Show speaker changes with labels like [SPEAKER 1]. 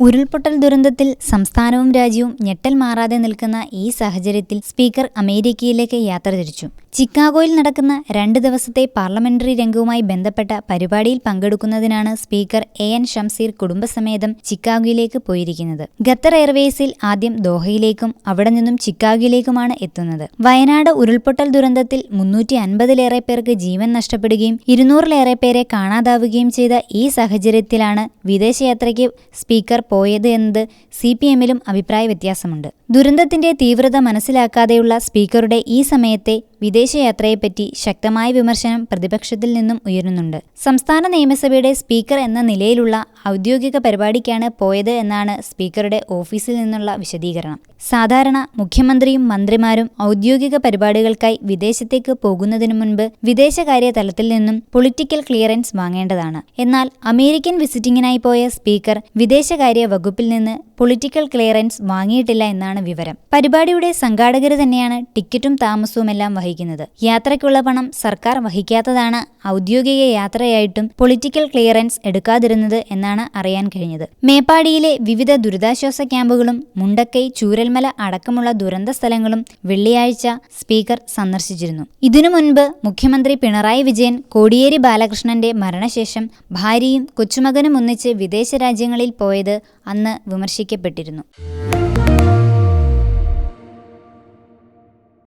[SPEAKER 1] ഉരുൾപൊട്ടൽ ദുരന്തത്തിൽ സംസ്ഥാനവും രാജ്യവും ഞെട്ടൽ മാറാതെ നിൽക്കുന്ന ഈ സാഹചര്യത്തിൽ സ്പീക്കർ അമേരിക്കയിലേക്ക് യാത്ര തിരിച്ചു. ചിക്കാഗോയിൽ നടക്കുന്ന രണ്ട് ദിവസത്തെ പാർലമെന്ററി രംഗവുമായി ബന്ധപ്പെട്ട പരിപാടിയിൽ പങ്കെടുക്കുന്നതിനാണ് സ്പീക്കർ എ എൻ ഷംസീർ കുടുംബസമേതം ചിക്കാഗോയിലേക്ക് പോയിരിക്കുന്നത്. ഖത്തർ എയർവേസിൽ ആദ്യം ദോഹയിലേക്കും അവിടെ നിന്നും ചിക്കാഗോയിലേക്കുമാണ് എത്തുന്നത്. വയനാട് ഉരുൾപൊട്ടൽ ദുരന്തത്തിൽ മുന്നൂറ്റി അൻപതിലേറെ പേർക്ക് ജീവൻ നഷ്ടപ്പെടുകയും ഇരുന്നൂറിലേറെ പേരെ കാണാതാവുകയും ചെയ്ത ഈ സാഹചര്യത്തിലാണ് വിദേശയാത്രയ്ക്ക് സ്പീക്കർ പോയത് എന്നത് സി പി എമ്മിലും അഭിപ്രായ വ്യത്യാസമുണ്ട്. ദുരന്തത്തിന്റെ തീവ്രത മനസ്സിലാക്കാതെയുള്ള സ്പീക്കറുടെ ഈ സമയത്തെ വിദേശയാത്രയെപ്പറ്റി ശക്തമായ വിമർശനം പ്രതിപക്ഷത്തിൽ നിന്നും ഉയരുന്നുണ്ട്. സംസ്ഥാന നിയമസഭയുടെ സ്പീക്കർ എന്ന നിലയിലുള്ള ഔദ്യോഗിക പരിപാടിക്കാണ് പോയത് എന്നാണ് സ്പീക്കറുടെ ഓഫീസിൽ നിന്നുള്ള വിശദീകരണം. സാധാരണ മുഖ്യമന്ത്രിയും മന്ത്രിമാരും ഔദ്യോഗിക പരിപാടികൾക്കായി വിദേശത്തേക്ക് പോകുന്നതിനു മുൻപ് വിദേശകാര്യ തലത്തിൽ നിന്നും പൊളിറ്റിക്കൽ ക്ലിയറൻസ് വാങ്ങേണ്ടതാണ്. എന്നാൽ അമേരിക്കൻ വിസിറ്റിംഗിനായി പോയ സ്പീക്കർ വിദേശകാര്യ വകുപ്പിൽ നിന്ന് പൊളിറ്റിക്കൽ ക്ലിയറൻസ് വാങ്ങിയിട്ടില്ല എന്നാണ് വിവരം. പരിപാടിയുടെ സംഘാടകർ തന്നെയാണ് ടിക്കറ്റും താമസവുമെല്ലാം വഹിക്കുന്നത്. യാത്രയ്ക്കുള്ള പണം സർക്കാർ വഹിക്കാത്തതാണ് ഔദ്യോഗിക യാത്രയായിട്ടും പൊളിറ്റിക്കൽ ക്ലിയറൻസ് എടുക്കാതിരുന്നത് എന്നാണ് അറിയാൻ കഴിഞ്ഞത്. മേപ്പാടിയിലെ വിവിധ ദുരിതാശ്വാസ ക്യാമ്പുകളും മുണ്ടക്കൈ ചൂരൽമല അടക്കമുള്ള ദുരന്ത സ്ഥലങ്ങളും വെള്ളിയാഴ്ച സ്പീക്കർ സന്ദർശിച്ചിരുന്നു. ഇതിനു മുൻപ് മുഖ്യമന്ത്രി പിണറായി വിജയൻ കോടിയേരി ബാലകൃഷ്ണന്റെ മരണശേഷം ഭാര്യയും കൊച്ചുമകനും ഒന്നിച്ച് വിദേശ രാജ്യങ്ങളിൽ പോയത് അന്ന് വിമർശിക്കപ്പെട്ടിരുന്നു.